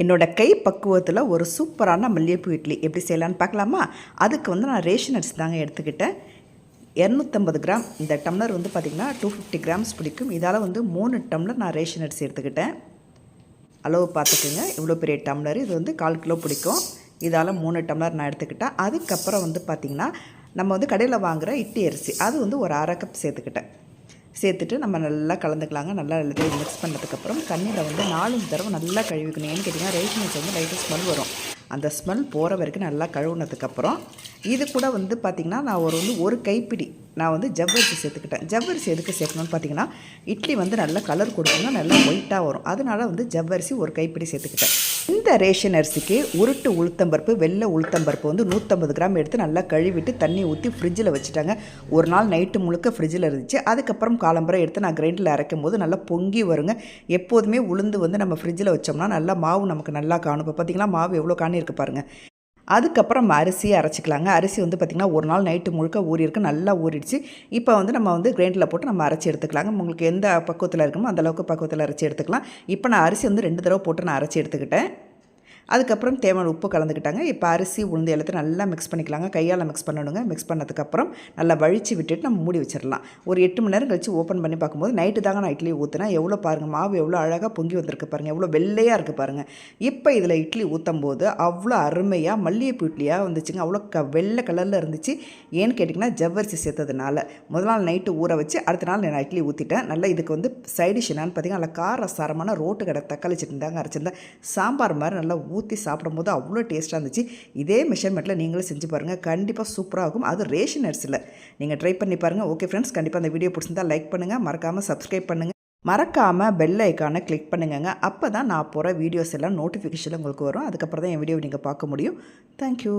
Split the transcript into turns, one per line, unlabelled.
என்னோடய கை பக்குவத்தில் ஒரு சூப்பரான மல்லிகைப்பூ இட்லி. எப்படி செய்யலான்னு பார்க்கலாமா? அதுக்கு வந்து நான் ரேஷன் அரிசி தாங்க எடுத்துக்கிட்டேன். இரநூத்தம்பது கிராம். இந்த டம்ளர் வந்து பார்த்திங்கன்னா டூ ஃபிஃப்டி கிராம்ஸ் பிடிக்கும். இதால் வந்து மூணு டம்ளர் நான் ரேஷன் அரிசி எடுத்துக்கிட்டேன். அளவு பார்த்துக்குங்க. இவ்வளோ பெரிய டம்ளர். இது வந்து கால் கிலோ பிடிக்கும். இதால் மூணு டம்ளர் நான் எடுத்துக்கிட்டேன். அதுக்கப்புறம் வந்து பார்த்திங்கன்னா நம்ம வந்து கடையில் வாங்குகிற இட்லி அரிசி. அது வந்து ஒரு அரை கப் சேர்த்துக்கிட்டேன். சேர்த்துட்டு நம்ம நல்லா கலந்துக்கலாங்க. நல்லா எல்லாத்தையும் மிக்ஸ் பண்ணதுக்கப்புறம் தண்ணியில் வந்து நாலஞ்சு தடவை நல்லா கழுவிக்கணும். ஏன்னு கேட்டிங்கன்னா ரேஷன் அரிசி வந்து லைட்டாக ஸ்மெல் வரும். அந்த ஸ்மெல் போகிற வரைக்கும் நல்லா கழுவுனதுக்கப்புறம் இது கூட வந்து பார்த்திங்கன்னா நான் ஒரு வந்து ஒரு கைப்பிடி நான் வந்து ஜவ்வரிசி சேர்த்துக்கிட்டேன். ஜவ்வரிசி எதுக்கு சேர்க்கணும்னு பார்த்தீங்கன்னா இட்லி வந்து நல்லா கலர் கொடுக்கணும்னா நல்லா ஒயிட்டாக வரும். அதனால் வந்து ஜவ்வரிசி ஒரு கைப்பிடி சேர்த்துக்கிட்டேன். இந்த ரேஷன் அரிசிக்கு உருட்டு உளுத்தம்பருப்பு வெள்ளை உளுத்தம்பருப்பு வந்து நூற்றம்பது கிராம் எடுத்து நல்லா கழுவிட்டு தண்ணி ஊற்றி ஃப்ரிட்ஜில் வச்சுட்டாங்க. ஒரு நாள் நைட்டு முழுக்க ஃப்ரிட்ஜில் இருந்துச்சு. அதுக்கப்புறம் காலம்பரம் எடுத்து நான் கிரைண்டரில் அரைக்கும் போது நல்லா பொங்கி வருங்க. எப்போதுமே உளுந்து வந்து நம்ம ஃப்ரிட்ஜில் வச்சோம்னா நல்லா மாவு நமக்கு நல்லா காணும். இப்போ பார்த்தீங்கன்னா மாவு எவ்வளோ காணி இருக்கு பாருங்கள் அதுக்கப்புறம் நம்ம அரிசியை அரைச்சிக்கலாங்க. அரிசி வந்து பார்த்திங்கன்னா ஒரு நாள் நைட்டு முழுக்க ஊறியிருக்கு. நல்லா ஊறிடுச்சு. இப்போ வந்து நம்ம வந்து கிரைண்டரில் போட்டு நம்ம அரைச்சி எடுத்துக்கலாங்க. உங்களுக்கு எந்த பக்குவத்தில் இருக்குமோ அந்தளவுக்கு பக்குவத்தில் அரைச்சி எடுத்துக்கலாம். இப்போ நான் அரிசி வந்து ரெண்டு தடவை போட்டு நான் அரைச்சி எடுத்துக்கிட்டேன். அதுக்கப்புறம் தேவையான உப்பு கலந்துக்கிட்டாங்க. இப்போ அரிசி உளுந்து எல்லாத்தையும் நல்லா மிக்ஸ் பண்ணிக்கலாங்க. கையால் மிக்ஸ் பண்ணணுங்க. மிக்ஸ் பண்ணதுக்கப்புறம் நல்லா வழித்து விட்டுட்டு நம்ம மூடி வச்சிடலாம். ஒரு எட்டு மணி நேரம் கழித்து ஓப்பன் பண்ணி பார்க்கும்போது நைட்டு தாங்க நான் இட்லி ஊற்றினேன் எவ்வளோ பாருங்கள் மாவு எவ்வளோ அழகாக பொங்கி வந்திருக்கு பாருங்கள் எவ்வளோ வெள்ளையாக இருக்குது பாருங்கள் இப்போ இதில் இட்லி ஊற்றும் போது அவ்வளோ அருமையாக மல்லிகைப்பூ இட்லியாக வந்துச்சுங்க. அவ்வளோ க வெள்ளை கலரில் இருந்துச்சு. ஏன்னு கேட்டிங்கன்னா ஜவ்வரிசி சேர்த்ததுனால. முதல் நாள் நைட்டு ஊற வச்சு அடுத்த நாள் நான் இட்லி ஊற்றிட்டேன் நல்லா இதுக்கு வந்து சைடிஷ் என்னான்னு பார்த்தீங்கன்னா நல்லா கார சாரமான ரோட்டு கடை தக்காளி சட்னி தாங்க அரைச்சிருந்தேன். சாம்பார் மாதிரி நல்லா ஊற்றி சாப்பிடும்போது அவ்வளோ டேஸ்ட்டாக இருந்துச்சு. இதே மெஷர்மெண்ட்டில் நீங்களும் செஞ்சு பாருங்கள் கண்டிப்பாக சூப்பராக இருக்கும். அது ரேஷன் அரிசியில். நீங்கள் ட்ரை பண்ணி பாருங்கள் ஓகே ஃப்ரெண்ட்ஸ் கண்டிப்பாக அந்த வீடியோ பிடிச்சிருந்தா லைக் பண்ணுங்கள் மறக்காமல் சப்ஸ்கிரைப் பண்ணுங்கள் மறக்காமல் பெல் ஐக்கானை கிளிக் பண்ணுங்கங்க. அப்போ தான் நான் போகிற வீடியோஸ் எல்லாம் நோட்டிஃபிகேஷன் உங்களுக்கு வரும். அதுக்கப்புறம் தான் என் வீடியோ நீங்கள் பார்க்க முடியும். தேங்க்யூ